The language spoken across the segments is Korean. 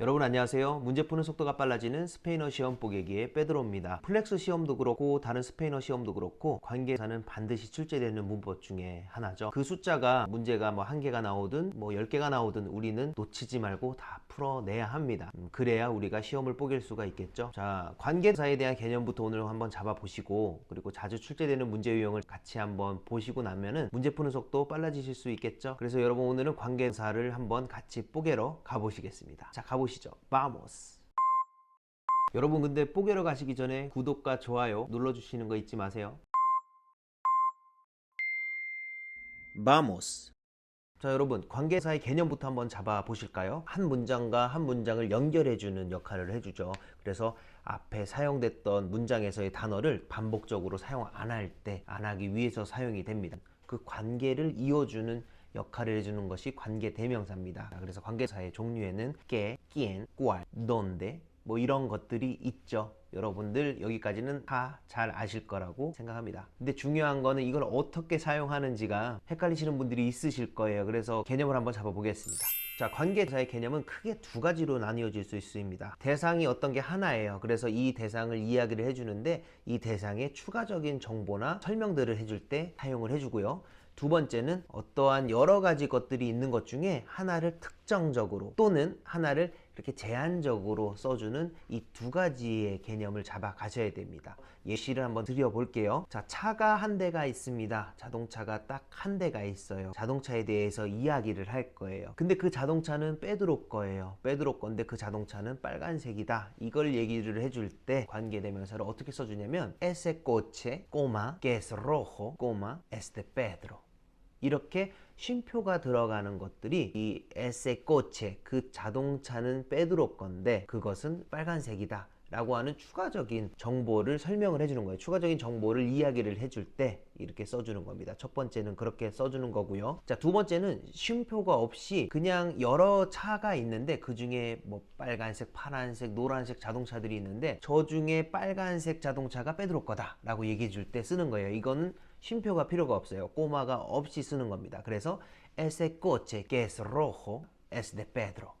여러분 안녕하세요. 문제 푸는 속도가 빨라지는 스페인어 시험 보기기의 빼드로입니다. 플렉스 시험도 그렇고 다른 스페인어 시험도 그렇고 관계사는 반드시 출제되는 문법 중에 하나죠. 그 숫자가 문제가 뭐 한 개가 나오든 뭐 열 개가 나오든 우리는 놓치지 말고 다 풀어내야 합니다. 음, 그래야 우리가 시험을 뽀갤 수가 있겠죠. 자, 관계사에 대한 개념부터 오늘 한번 잡아보시고 그리고 자주 출제되는 문제 유형을 같이 한번 보시고 나면은 문제 푸는 속도 빨라지실 수 있겠죠. 그래서 여러분 오늘은 관계사를 한번 같이 뽀개러 가보시겠습니다. 자, 가보시죠. Vamos. 여러분 근데 뽀개러 가시기 전에 구독과 좋아요 눌러주시는 거 잊지 마세요. Vamos. 자 여러분 관계사의 개념부터 한번 잡아 보실까요? 한 문장과 한 문장을 연결해 주는 역할을 해주죠. 그래서 앞에 사용됐던 문장에서의 단어를 반복적으로 사용 안 할 때 안 하기 위해서 사용이 됩니다. 그 관계를 이어주는 역할을 해주는 것이 관계 대명사입니다. 그래서 관계사의 종류에는 que, quién, cuál, 뭐 이런 것들이 있죠. 여러분들 여기까지는 다 잘 아실 거라고 생각합니다. 근데 중요한 거는 이걸 어떻게 사용하는지가 헷갈리시는 분들이 있으실 거예요. 그래서 개념을 한번 잡아보겠습니다. 자, 관계사의 개념은 크게 두 가지로 나뉘어질 수 있습니다. 대상이 어떤 게 하나예요. 그래서 이 대상을 이야기를 해주는데 이 대상의 추가적인 정보나 설명들을 해줄 때 사용을 해주고요. 두 번째는 어떠한 여러 가지 것들이 있는 것 중에 하나를 특정적으로 또는 하나를 이렇게 제한적으로 써주는 이 두 가지의 개념을 잡아 가셔야 됩니다. 예시를 한번 드려볼게요. 자, 차가 한 대가 있습니다. 자동차가 딱 한 대가 있어요. 자동차에 대해서 이야기를 할 거예요. 근데 그 자동차는 빼드로 거예요. 빼드로 건데 그 자동차는 빨간색이다. 이걸 얘기를 해줄 때 관계대명사를 어떻게 써주냐면 ese coche, coma, que es rojo, coma, es de Pedro. 이렇게 쉼표가 들어가는 것들이 이 에세 꼬체 그 자동차는 빼드로 건데 그것은 빨간색이다 라고 하는 추가적인 정보를 설명을 해주는 거예요. 추가적인 정보를 이야기를 해줄 때 이렇게 써주는 겁니다. 첫 번째는 그렇게 써주는 거고요. 자두 번째는 쉼표가 없이 그냥 여러 차가 있는데 그 중에 뭐 빨간색 파란색 노란색 자동차들이 있는데 저 중에 빨간색 자동차가 빼드로 거다 라고 얘기해 줄 때 쓰는 거예요. 이거는 쉼표가 필요가 없어요. 꼬마가 없이 쓰는 겁니다. 그래서 ese coche que es rojo es de Pedro.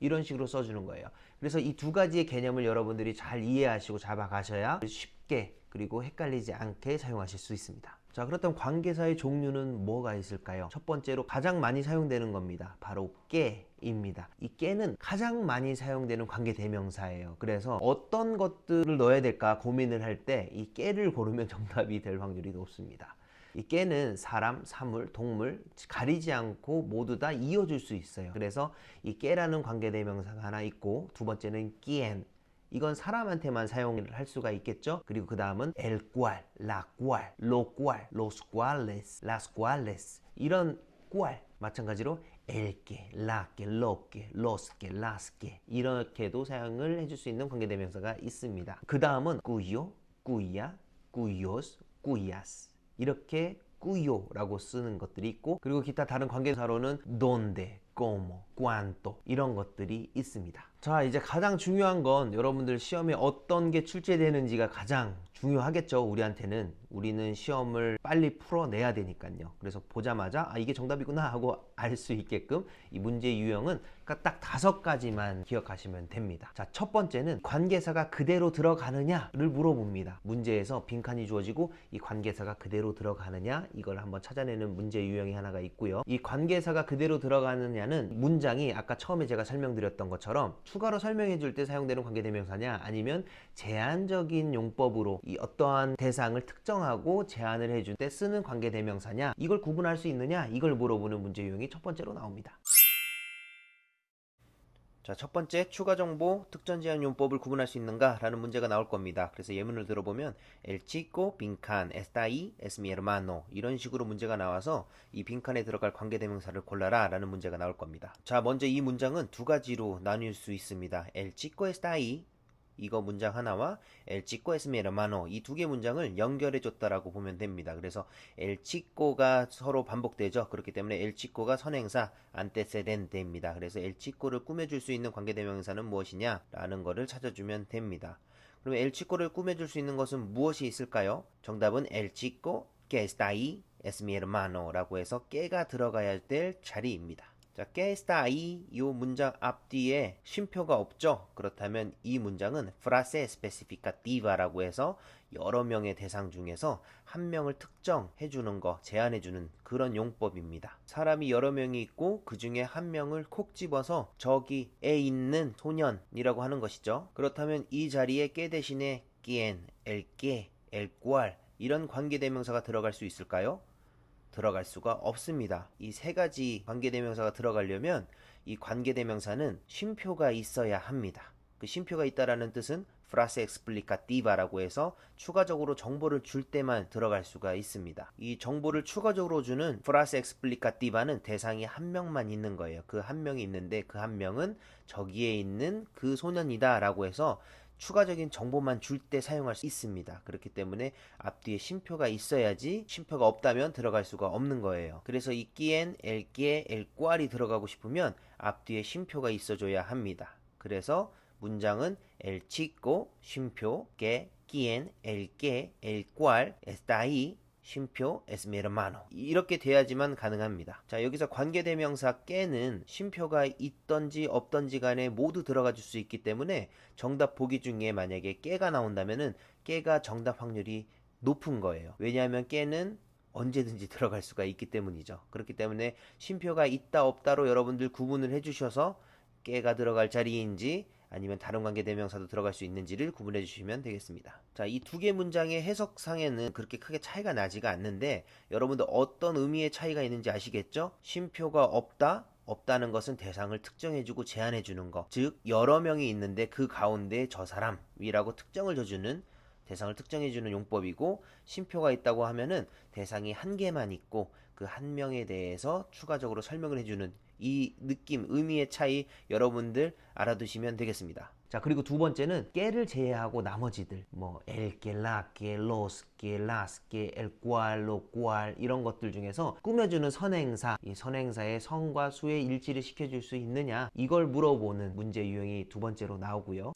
이런 식으로 써주는 거예요. 그래서 이 두 가지의 개념을 여러분들이 잘 이해하시고 잡아가셔야 쉽게 그리고 헷갈리지 않게 사용하실 수 있습니다. 자, 그렇다면 관계사의 종류는 뭐가 있을까요? 첫 번째로 가장 많이 사용되는 겁니다. 바로 깨 입니다. 이 깨는 가장 많이 사용되는 관계 대명사예요. 그래서 어떤 것들을 넣어야 될까 고민을 할 때 이 깨를 고르면 정답이 될 확률이 높습니다. 이 깨는 사람, 사물, 동물 가리지 않고 모두 다 이어줄 수 있어요. 그래서 이 깨라는 관계 대명사가 하나 있고 두 번째는 quien 이건 사람한테만 사용을 할 수가 있겠죠. 그리고 그 다음은 el cual, la cual, lo cual, los cuales, las cuales 이런 cual 마찬가지로 el que, la que, lo que, los que, las que 이렇게도 사용을 해줄 수 있는 관계대명사가 있습니다. 그 다음은 cuyo, cuya, cuyos, cuyas 이렇게 cuyo라고 쓰는 것들이 있고 그리고 기타 다른 관계사로는 donde, como, cuánto 이런 것들이 있습니다. 자 이제 가장 중요한 건 여러분들 시험에 어떤 게 출제되는지가 가장 중요하겠죠. 우리한테는 우리는 시험을 빨리 풀어내야 되니까요. 그래서 보자마자 아 이게 정답이구나 하고 알 수 있게끔 이 문제 유형은 딱 다섯 가지만 기억하시면 됩니다. 자첫 번째는 관계사가 그대로 들어가느냐를 물어봅니다. 문제에서 빈칸이 주어지고 이 관계사가 그대로 들어가느냐 이걸 한번 찾아내는 문제 유형이 하나가 있고요. 이 관계사가 그대로 들어가느냐는 문장이 아까 처음에 제가 설명드렸던 것처럼 추가로 설명해 줄 때 사용되는 관계대명사냐 아니면 제한적인 용법으로 이 어떠한 대상을 특정하고 제한을 해줄 때 쓰는 관계 대명사냐 이걸 구분할 수 있느냐 이걸 물어보는 문제 유형이 첫 번째로 나옵니다. 자, 첫 번째 추가 정보 특정 제한 용법을 구분할 수 있는가? 라는 문제가 나올 겁니다. 그래서 예문을 들어보면 el chico 빈칸 está ahí es mi hermano 이런 식으로 문제가 나와서 이 빈칸에 들어갈 관계 대명사를 골라라 라는 문제가 나올 겁니다. 자, 먼저 이 문장은 두 가지로 나뉠 수 있습니다. el chico está ahí 이거 문장 하나와 el chico es mi hermano 이 두 개 문장을 연결해 줬다라고 보면 됩니다. 그래서 el chico가 서로 반복되죠. 그렇기 때문에 el chico가 선행사 antecedente입니다. 그래서 el chico를 꾸며줄 수 있는 관계대명사는 무엇이냐라는 거를 찾아주면 됩니다. 그럼 el chico를 꾸며줄 수 있는 것은 무엇이 있을까요? 정답은 el chico que está ahí es mi hermano 라고 해서 깨가 들어가야 될 자리입니다. 자, está ahí 이 문장 앞뒤에 쉼표가 없죠. 그렇다면 이 문장은 frase especificativa라고 해서 여러 명의 대상 중에서 한 명을 특정해 주는 거, 제한해 주는 그런 용법입니다. 사람이 여러 명이 있고 그 중에 한 명을 콕 집어서 저기에 있는 소년이라고 하는 것이죠. 그렇다면 이 자리에 que 대신에 quien, el 이런 관계 대명사가 들어갈 수 있을까요? 들어갈 수가 없습니다. 이 세 가지 관계대명사가 들어가려면 이 관계대명사는 쉼표가 있어야 합니다. 그 쉼표가 있다라는 뜻은 frase explicativa라고 해서 추가적으로 정보를 줄 때만 들어갈 수가 있습니다. 이 정보를 추가적으로 주는 frase explicativa는 대상이 한 명만 있는 거예요. 그 한 명이 있는데 그 한 명은 저기에 있는 그 소년이다라고 해서 추가적인 정보만 줄 때 사용할 수 있습니다. 그렇기 때문에 앞뒤에 쉼표가 있어야지 쉼표가 없다면 들어갈 수가 없는 거예요. 그래서 이 끼엔, 엘끼에, 엘꽈리 들어가고 싶으면 앞뒤에 쉼표가 있어줘야 합니다. 그래서 문장은 chico 쉼표 que, el cual está ahí 쉼표 es mi hermano 이렇게 돼야지만 가능합니다. 자 여기서 관계대명사 깨는 쉼표가 있던지 없던지 간에 모두 들어가 줄 수 있기 때문에 정답 보기 중에 만약에 깨가 나온다면은 깨가 정답 확률이 높은 거예요. 왜냐하면 깨는 언제든지 들어갈 수가 있기 때문이죠. 그렇기 때문에 쉼표가 있다 없다로 여러분들 구분을 해주셔서 깨가 들어갈 자리인지 아니면 다른 관계 대명사도 들어갈 수 있는지를 구분해 주시면 되겠습니다. 자, 이 두 개 문장의 해석상에는 그렇게 크게 차이가 나지가 않는데 여러분들 어떤 의미의 차이가 있는지 아시겠죠? 쉼표가 없다, 없다는 것은 대상을 특정해주고 제한해주는 것. 즉, 여러 명이 있는데 그 가운데 저 사람이라고 특정을 줘주는 대상을 특정해주는 용법이고, 쉼표가 있다고 하면은 대상이 한 개만 있고, 그 한 명에 대해서 추가적으로 설명을 해주는 이 느낌, 의미의 차이 여러분들 알아두시면 되겠습니다. 자, 그리고 두 번째는 깨를 제외하고 나머지들 뭐 las, que, el cual, lo cual 이런 것들 중에서 꾸며주는 선행사, 이 선행사의 성과 수의 일치를 시켜줄 수 있느냐 이걸 물어보는 문제 유형이 두 번째로 나오고요.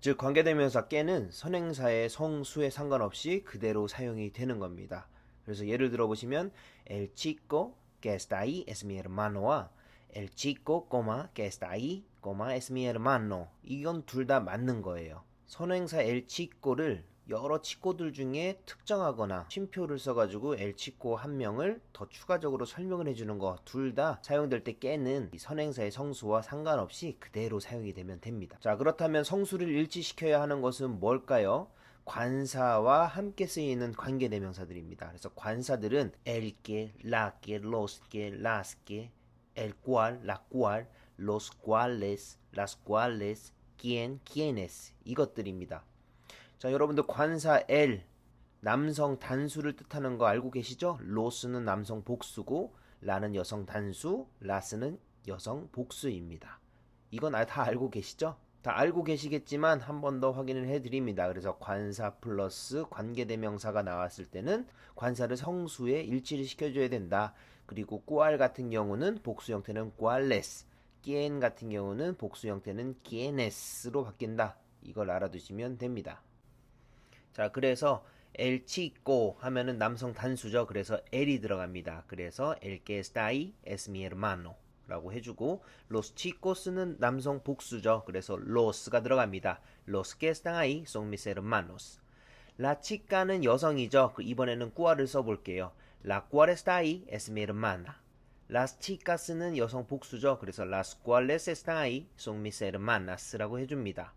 즉 관계대명사 깨는 선행사의 성수에 상관없이 그대로 사용이 되는 겁니다. 그래서 예를 들어 보시면 el chico que está ahí es mi hermano와 el chico, que está ahí, es mi hermano. 이건 둘 다 맞는 거예요. 선행사 el chico를 여러 치코들 중에 특정하거나 쉼표를 써가지고 chico 한 명을 더 추가적으로 설명을 해주는 거 둘 다 사용될 때 깨는 이 선행사의 성수와 상관없이 그대로 사용이 되면 됩니다. 자 그렇다면 성수를 일치시켜야 하는 것은 뭘까요? 관사와 함께 쓰이는 관계대명사들입니다. 그래서 관사들은 el que, la que, los que, las que, el cual, la cual, los cuales, las cuales, quién, quiénes 이것들입니다. 자, 여러분들 관사 el 남성 단수를 뜻하는 거 알고 계시죠? 로스는 남성 복수고 라는 여성 단수, 라스는 여성 복수입니다. 이건 다 알고 계시죠? 다 알고 계시겠지만 한 번 더 확인을 해드립니다. 그래서 관사 플러스 관계대명사가 나왔을 때는 관사를 성수에 일치를 시켜줘야 된다. 그리고 꾸알 같은 경우는 복수 형태는 꾸알레스, 끼엔 같은 경우는 복수 형태는 끼에네스로 바뀐다. 이걸 알아두시면 됩니다. 자, 그래서 el chico 하면은 남성 단수죠. 그래서 el이 들어갑니다. 그래서 el que está ahí. 라고 해주고 los chicos는 남성 복수죠. 그래서 los가 들어갑니다. los que están ahí son mis hermanos. la chica는 여성이죠. 그 이번에는 꾸아를 써볼게요. la cual está ahí es mi hermana. las chicas는 여성 복수죠. 그래서 las cuales están ahí son mis hermanas라고 해줍니다.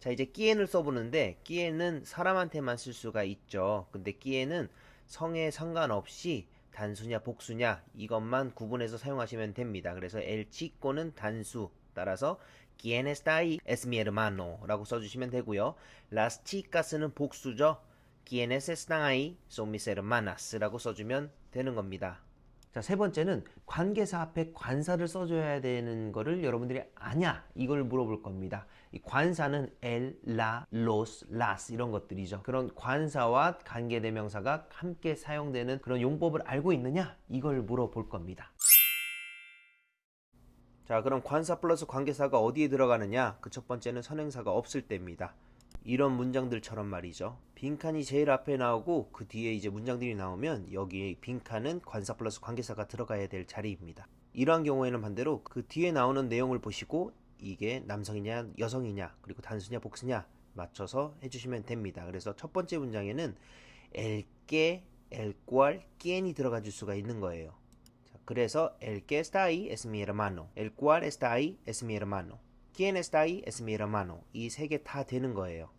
자 이제 끼엔을 써보는데 끼엔은 사람한테만 쓸 수가 있죠. 근데 끼엔은 성에 상관없이 단수냐 복수냐 이것만 구분해서 사용하시면 됩니다. 그래서 el chico는 단수 따라서 quien está ahí es mi hermano 라고 써주시면 되고요. las chicas는 복수죠. quienes están ahí son mis hermanas 라고 써주면 되는 겁니다. 자, 세 번째는 관계사 앞에 관사를 써줘야 되는 거를 여러분들이 아냐? 이걸 물어볼 겁니다. 이 관사는 el, la, los, las 이런 것들이죠. 그런 관사와 관계 대명사가 함께 사용되는 그런 용법을 알고 있느냐? 이걸 물어볼 겁니다. 자, 그럼 관사 플러스 관계사가 어디에 들어가느냐? 그 첫 번째는 선행사가 없을 때입니다. 이런 문장들처럼 말이죠. 빈칸이 제일 앞에 나오고 그 뒤에 이제 문장들이 나오면 여기 빈칸은 관사 플러스 관계사가 들어가야 될 자리입니다. 이러한 경우에는 반대로 그 뒤에 나오는 내용을 보시고 이게 남성이냐 여성이냐 그리고 단수냐 복수냐 맞춰서 해주시면 됩니다. 그래서 첫 번째 문장에는 el que, el cual, quien이 들어가 줄 수가 있는 거예요. 자, 그래서 el que está ahí es mi hermano, el cual está ahí es mi hermano, quién está ahí es mi hermano 이 세 개 다 되는 거예요.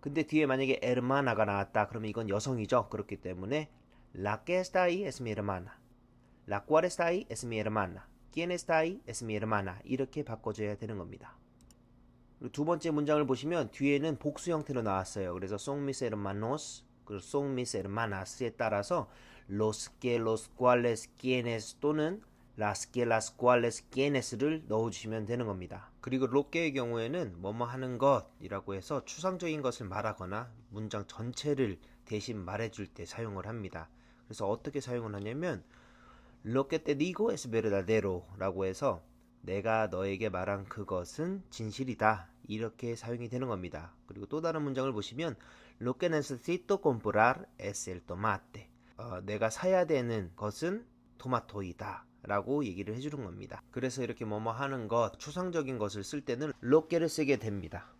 근데 뒤에 만약에 hermana가 나왔다 그러면 이건 여성이죠. 그렇기 때문에 hermana, la cual está ahí es mi hermana, quién está ahí es mi hermana 이렇게 바꿔줘야 되는 겁니다. 그리고 두 번째 문장을 보시면 뒤에는 복수 형태로 나왔어요. 그래서 son mis hermanos, 그리고 son mis hermanas에 따라서 los que, los cuales, quienes 또는 las que, las cuales, quienes를 넣어주시면 되는 겁니다. 그리고 로케의 경우에는 뭐뭐 하는 것이라고 해서 추상적인 것을 말하거나 문장 전체를 대신 말해줄 때 사용을 합니다. 그래서 어떻게 사용을 하냐면 lo que te digo es verdadero 라고 해서 내가 너에게 말한 그것은 진실이다. 이렇게 사용이 되는 겁니다. 그리고 또 다른 문장을 보시면 lo que necesito comprar es el tomate. 어, 내가 사야 되는 것은 토마토이다. 라고 얘기를 해주는 겁니다. 그래서 이렇게 뭐뭐 하는 것, 추상적인 것을 쓸 때는 로케를 쓰게 됩니다.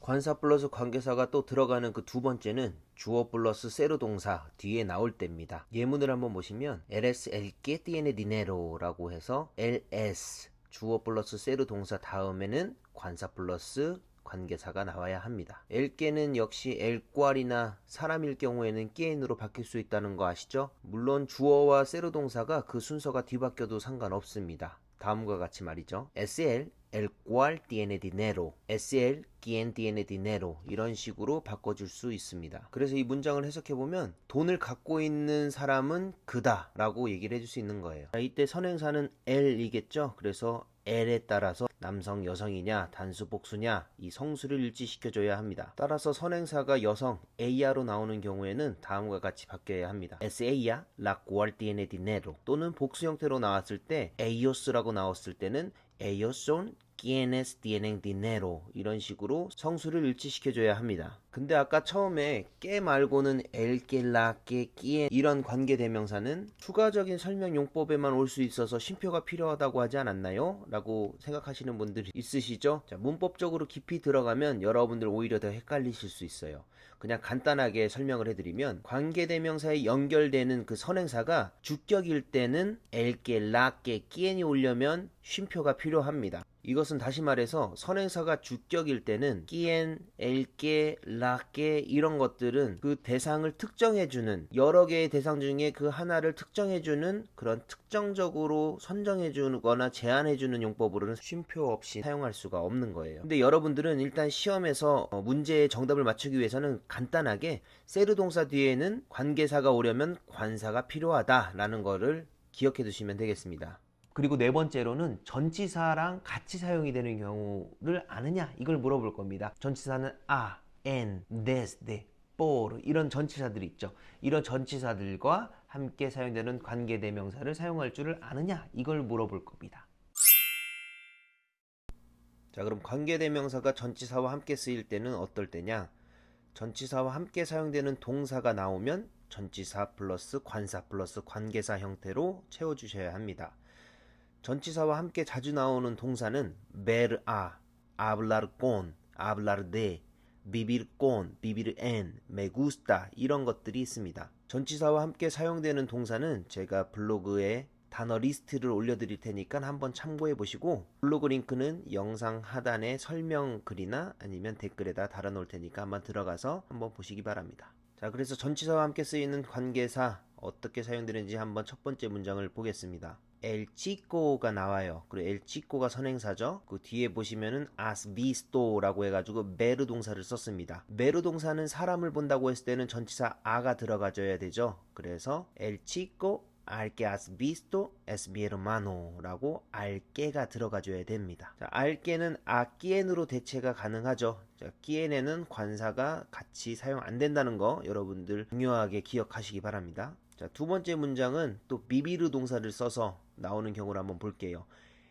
관사 플러스 관계사가 또 들어가는 그 두 번째는 주어 플러스 세로 동사 뒤에 나올 때입니다. 예문을 한번 보시면 eres el que tiene dinero라고 해서 ls 주어 플러스 세로 동사 다음에는 관사 플러스 관계사가 나와야 합니다. 엘게는 역시 엘괄이나 사람일 경우에는 끼엔으로 바뀔 수 있다는 거 아시죠? 물론 주어와 세로 동사가 그 순서가 뒤바뀌어도 상관없습니다. 다음과 같이 말이죠. SL el cual tiene dinero, SL quien tiene dinero 이런 식으로 바꿔줄 수 있습니다. 그래서 이 문장을 해석해 보면 돈을 갖고 있는 사람은 그다라고 얘기를 해줄 수 있는 거예요. 자, 이때 선행사는 el이겠죠. 그래서 el에 따라서 남성, 여성이냐, 단수, 복수냐 이 성수를 일치시켜줘야 합니다. 따라서 선행사가 여성 eya로 나오는 경우에는 다음과 같이 바뀌어야 합니다. es ella la cual tiene dinero 또는 복수 형태로 나왔을 때 ellos,라고 나왔을 때는 ellos son quienes tienen dinero 이런 식으로 성수를 일치시켜줘야 합니다. 근데 아까 처음에 깨 말고는 el que, la que, quien 이런 관계 대명사는 추가적인 설명 용법에만 올 수 있어서 쉼표가 필요하다고 하지 않았나요? 라고 생각하시는 분들이 있으시죠? 자, 문법적으로 깊이 들어가면 여러분들 오히려 더 헷갈리실 수 있어요. 그냥 간단하게 설명을 해드리면 관계 대명사에 연결되는 그 선행사가 주격일 때는 el que, la que, quien이 오려면 쉼표가 필요합니다. 이것은 다시 말해서 선행사가 주격일 때는 que, la que 이런 것들은 그 대상을 특정해주는 여러 개의 대상 중에 그 하나를 특정해주는 그런 특정적으로 선정해주거나 제한해주는 용법으로는 쉼표 없이 사용할 수가 없는 거예요. 근데 여러분들은 일단 시험에서 어, 문제의 정답을 맞추기 위해서는 간단하게 세르 동사 뒤에는 관계사가 오려면 관사가 필요하다라는 거를 기억해 두시면 되겠습니다. 그리고 네 번째로는 전치사랑 같이 사용이 되는 경우를 아느냐 이걸 물어볼 겁니다. 전치사는 a, en, desde, por 이런 전치사들이 있죠. 이런 전치사들과 함께 사용되는 관계대명사를 사용할 줄을 아느냐 이걸 물어볼 겁니다. 자 그럼 관계대명사가 전치사와 함께 쓰일 때는 어떨 때냐? 전치사와 함께 사용되는 동사가 나오면 전치사 플러스 관사 플러스 관계사 형태로 채워주셔야 합니다. 전치사와 함께 자주 나오는 동사는 ver a, hablar con, hablar de, vivir con, vivir en, me gusta 이런 것들이 있습니다. 전치사와 함께 사용되는 동사는 제가 블로그에 단어 리스트를 올려드릴 테니까 한번 참고해 보시고 블로그 링크는 영상 하단에 설명 글이나 아니면 댓글에다 달아놓을 테니까 한번 들어가서 한번 보시기 바랍니다. 자, 그래서 전치사와 함께 쓰이는 관계사 어떻게 사용되는지 한번 첫 번째 문장을 보겠습니다. Chico가 나와요. 그리고 chico가 선행사죠. 그 뒤에 보시면은 has visto라고 해가지고 메르 동사를 썼습니다. 메르 동사는 사람을 본다고 했을 때는 전치사 a가 들어가줘야 되죠. 그래서 al que has visto es mi hermano라고 alque가 들어가줘야 됩니다. 자, a quien으로 대체가 가능하죠. 자, quien에는 관사가 같이 사용 안 된다는 거 여러분들 중요하게 기억하시기 바랍니다. 자, 두 번째 문장은 또 비비르 동사를 써서 나오는 경우를 한번 볼게요.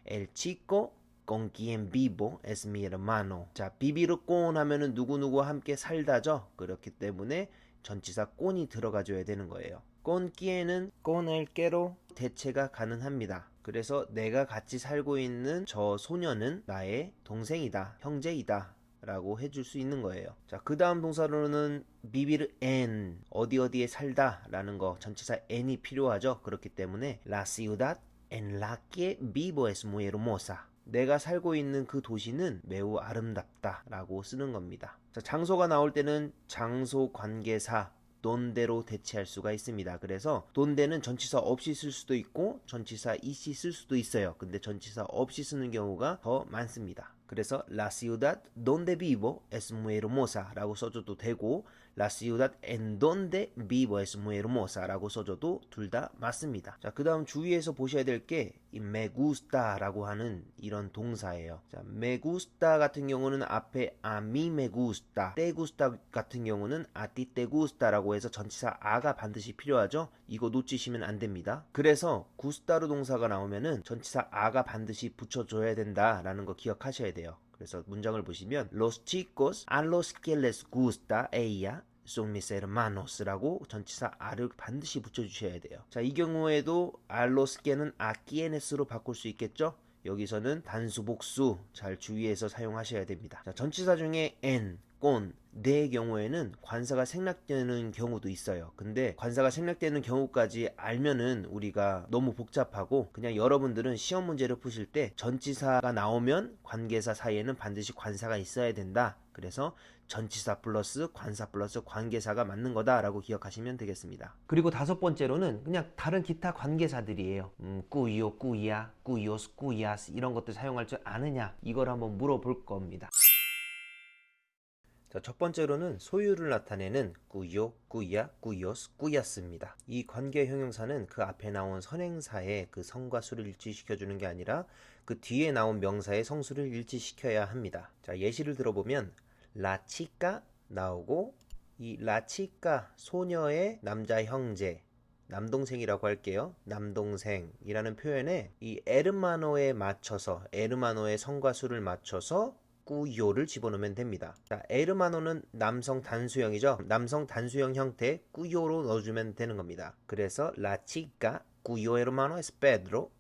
El chico con quien vivo es mi hermano. 자, vivir con 하면은 누구누구와 함께 살다죠. 그렇기 때문에 전치사 꼰이 들어가줘야 되는 거예요. quien은 con el que로 대체가 가능합니다. 그래서 내가 같이 살고 있는 저 소녀는 나의 동생이다, 형제이다. 라고 해줄 수 있는 거예요. 자, 그 다음 동사로는 vivir en 어디 어디에 살다 라는 거 전치사 en이 필요하죠. 그렇기 때문에 ciudad en la que vivo es muy hermosa. 내가 살고 있는 그 도시는 매우 아름답다 라고 쓰는 겁니다. 자, 장소가 나올 때는 장소 관계사 돈대로 대체할 수가 있습니다. 그래서 돈대는 전치사 없이 쓸 수도 있고 전치사 이시 쓸 수도 있어요. 근데 전치사 없이 쓰는 경우가 더 많습니다. 그래서 la ciudad donde vivo es muy hermosa 라고 써줘도 되고 la ciudad en donde vivo es muy hermosa 라고 써줘도 둘 다 맞습니다. 자, 그 다음 주위에서 보셔야 될 게 이 me gusta 라고 하는 이런 동사예요. 자, me gusta 같은 경우는 앞에 a mí me gusta, te gusta 같은 경우는 a ti te gusta 라고 해서 전치사 a가 반드시 필요하죠. 이거 놓치시면 안 됩니다. 그래서 gusta로 동사가 나오면은 전치사 a가 반드시 붙여줘야 된다라는 거 기억하셔야 돼요. 그래서 문장을 보시면 Los chicos a los que les gusta ella son mis hermanos라고 전치사 a를 반드시 붙여주셔야 돼요. 자, 이 경우에도 que는 a quienes로 바꿀 수 있겠죠? 여기서는 단수 복수 잘 주의해서 사용하셔야 됩니다. 자, 전치사 중에 en, con, 의 경우에는 관사가 생략되는 경우도 있어요. 근데 관사가 생략되는 경우까지 알면은 우리가 너무 복잡하고 그냥 여러분들은 시험 문제를 푸실 때 전치사가 나오면 관계사 사이에는 반드시 관사가 있어야 된다. 그래서 전치사 플러스 관사 플러스 관계사가 맞는 거다라고 기억하시면 되겠습니다. 그리고 다섯 번째로는 그냥 다른 기타 관계사들이에요. 음, 꾸이요, 꾸이야, 꾸이오스, 꾸이아스 이런 것들 사용할 줄 아느냐 이걸 한번 물어볼 겁니다. 자, 첫 번째로는 소유를 나타내는 꾸요, 꾸야, 꾸요스, 꾸야스입니다. 이 관계 형용사는 그 앞에 나온 선행사의 그 성과 수를 일치시켜주는 게 아니라 그 뒤에 나온 명사의 성수를 일치시켜야 합니다. 자, 예시를 들어보면 라치까 나오고 이 라치까 소녀의 남자 형제 남동생이라고 할게요. 남동생이라는 표현에 이 에르마노에 맞춰서 에르마노의 성과 수를 맞춰서 꾸요를 집어넣으면 됩니다. 자, 에르마노는 남성 단수형이죠. 남성 단수형 형태 꾸요로 넣어주면 되는 겁니다. 그래서 chica cuyo hermano es Pedro.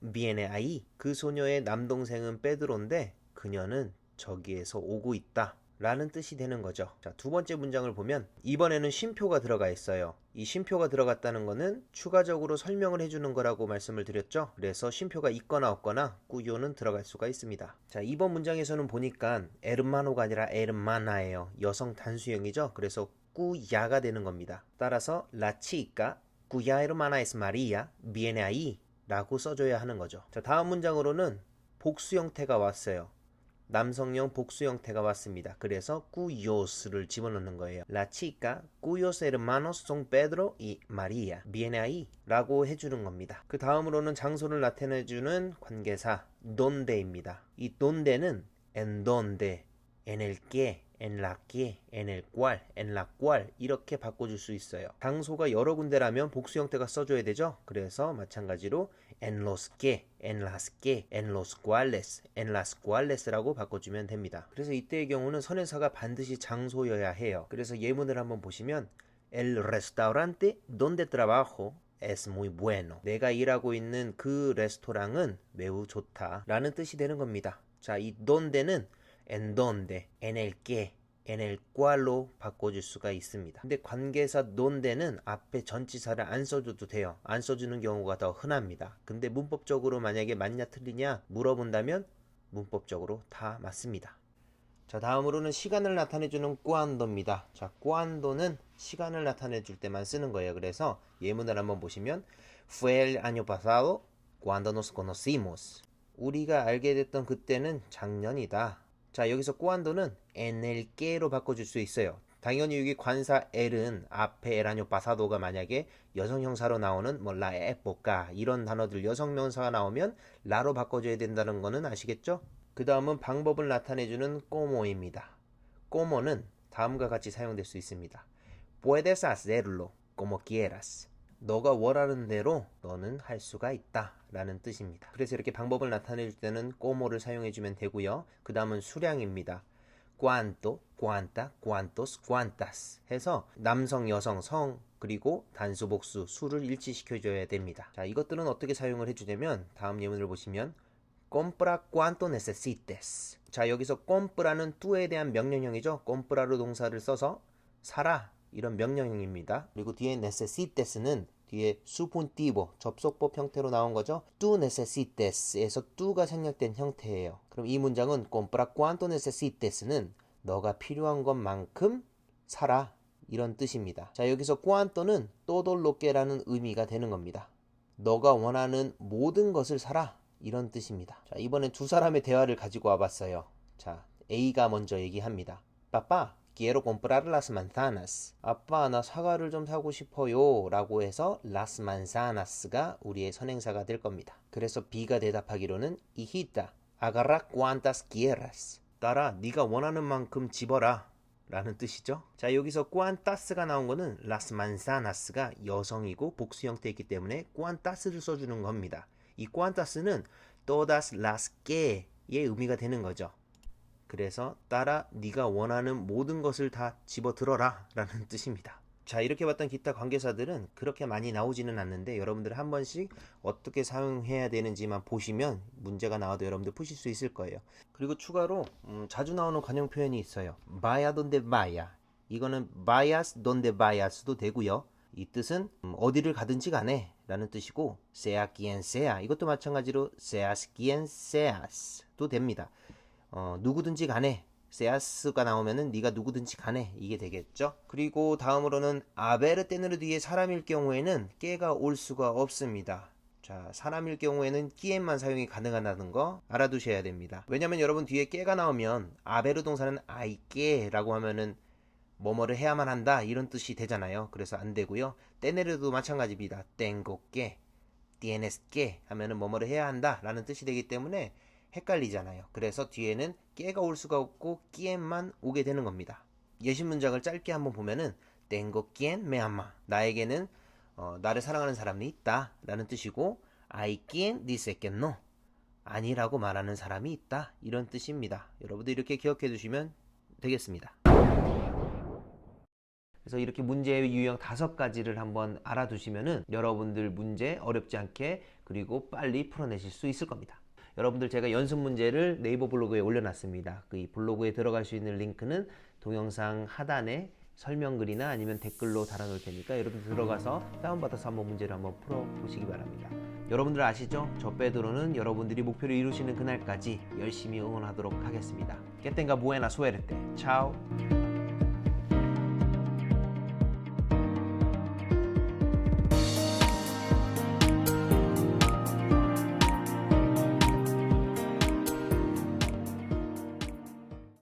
그 소녀의 남동생은 베드로인데 그녀는 저기에서 오고 있다. 라는 뜻이 되는 거죠. 자, 두 번째 문장을 보면 이번에는 쉼표가 들어가 있어요. 이 쉼표가 들어갔다는 거는 추가적으로 설명을 해주는 거라고 말씀을 드렸죠. 그래서 쉼표가 있거나 없거나 꾸요는 들어갈 수가 있습니다. 자, 이번 문장에서는 보니까 에르마노가 아니라 에르마나예요. 여성 단수형이죠. 그래서 꾸야가 되는 겁니다. 따라서 chica cuya hermana es María viene ahí 라고 써줘야 하는 거죠. 자, 다음 문장으로는 복수 형태가 왔어요. 남성형 복수 형태가 왔습니다. 그래서 cuyos를 집어넣는 거예요. La chica cuyos hermanos son Pedro y María viene ahí 라고 해주는 겁니다. 그 다음으로는 장소를 나타내주는 관계사 donde입니다. 이 donde는 en donde, en el que, en la que, en el cual, en la cual 이렇게 바꿔줄 수 있어요. 장소가 여러 군데라면 복수 형태가 써줘야 되죠. 그래서 마찬가지로 en los que, en las que, en los cuales, en las cuales라고 바꿔주면 됩니다. 그래서 이때의 경우는 선행사가 반드시 장소여야 해요. 그래서 예문을 한번 보시면 el restaurante donde trabajo es muy bueno. 내가 일하고 있는 그 레스토랑은 매우 좋다. 라는 뜻이 되는 겁니다. 자, 이 donde는 en donde, en el que, cual로 바꿔줄 수가 있습니다. 근데 관계사 donde는 앞에 전치사를 안 써줘도 돼요. 안 써주는 경우가 더 흔합니다. 근데 문법적으로 만약에 맞냐 틀리냐 물어본다면 문법적으로 다 맞습니다. 자, 다음으로는 시간을 나타내주는 cuando입니다. 자, cuando는 시간을 나타내줄 때만 쓰는 거예요. 그래서 예문을 한번 보시면 fue el año pasado cuando nos conocimos. 우리가 알게 됐던 그때는 작년이다. 자, 여기서 cuando는 que로 바꿔줄 수 있어요. 당연히 여기 관사 el은 앞에 año pasado가 만약에 여성 형사로 나오는 뭐 la época 이런 단어들 여성 명사가 나오면 라로 바꿔줘야 된다는 거는 아시겠죠? 그 다음은 방법을 나타내주는 como입니다. como는 다음과 같이 사용될 수 있습니다. Puedes hacerlo como quieras. 너가 원하는 대로 너는 할 수가 있다 라는 뜻입니다. 그래서 이렇게 방법을 나타낼 때는 꼬모를 사용해 주면 되고요. 그 다음은 수량입니다. Cuánto, cuánta, cuántos, 해서 남성, 여성, 성 그리고 단수, 복수, 수를 일치시켜 줘야 됩니다. 자, 이것들은 어떻게 사용을 해주냐면 다음 예문을 보시면 compra cuanto necesites. 자, 여기서 compra는 tu에 대한 명령형이죠. compra로 동사를 써서 사라 이런 명령형입니다. 그리고 뒤에 necesites는 뒤에 subjuntivo 접속법 형태로 나온 거죠. tú necesites에서 tú가 생략된 형태예요. 그럼 이 문장은 compra cuanto necesites는 너가 필요한 것만큼 사라 이런 뜻입니다. 자 여기서 cuanto는 que라는 의미가 되는 겁니다. 너가 원하는 모든 것을 사라 이런 뜻입니다. 자 이번엔 두 사람의 대화를 가지고 와봤어요. 자 A가 먼저 얘기합니다. 빠빠 quiero comprar las manzanas. 아빠 나 사과를 좀 사고 싶어요 라고 해서 las manzanas가 우리의 선행사가 될 겁니다. 그래서 B가 대답하기로는 hijita agarra cuantas quieras. 딸아 네가 원하는 만큼 집어라 라는 뜻이죠. 자 여기서 cuantas가 나온 거는 las manzanas가 여성이고 복수 형태이기 때문에 cuantas를 써주는 겁니다. 이 cuantas는 todas las que의 의미가 되는 거죠. 그래서 따라 네가 원하는 모든 것을 다 집어들어라 라는 뜻입니다. 자 이렇게 봤던 기타 관계사들은 그렇게 많이 나오지는 않는데 여러분들 한 번씩 어떻게 사용해야 되는지만 보시면 문제가 나와도 여러분들 푸실 수 있을 거예요. 그리고 추가로 음, 자주 나오는 관용 표현이 있어요. vaya donde vaya. 이거는 vayas donde vayas도 되고요. 이 뜻은 음, 어디를 가든지 간에 라는 뜻이고 sea quien sea 이것도 마찬가지로 seas quien seas도 됩니다. 어, 누구든지 간에 세아스가 나오면은 네가 누구든지 간에 이게 되겠죠. 그리고 다음으로는 아베르 떼누르 뒤에 사람일 경우에는 깨가 올 수가 없습니다. 자, 사람일 경우에는 끼엠만 사용이 가능하다는 거 알아두셔야 됩니다. 왜냐면 여러분 뒤에 깨가 나오면 아베르 동사는 아이깨라고 하면은 뭐뭐를 해야만 한다 이런 뜻이 되잖아요. 그래서 안 되고요. 떼네르도 마찬가지입니다. 땡고깨, tienesque 하면은 뭐뭐를 해야 한다라는 뜻이 되기 때문에 헷갈리잖아요. 그래서 뒤에는 깨가 올 수가 없고 끼엔만 오게 되는 겁니다. 예시 문장을 짧게 한번 보면은 quien me ama 나에게는 어, 나를 사랑하는 사람이 있다 라는 뜻이고 dice que no 아니라고 말하는 사람이 있다 이런 뜻입니다. 여러분들 이렇게 기억해 두시면 되겠습니다. 그래서 이렇게 문제의 유형 다섯 가지를 한번 알아두시면은 여러분들 문제 어렵지 않게 그리고 빨리 풀어내실 수 있을 겁니다. 여러분들 제가 연습 문제를 네이버 블로그에 올려놨습니다. 그 이 블로그에 들어갈 수 있는 링크는 동영상 하단에 설명글이나 아니면 댓글로 달아놓을 테니까 여러분 들어가서 다운받아서 한번 문제를 한번 풀어보시기 바랍니다. 여러분들 아시죠? 저 빼드로는 여러분들이 목표를 이루시는 그날까지 열심히 응원하도록 하겠습니다. Tenga buena suerte. Chao.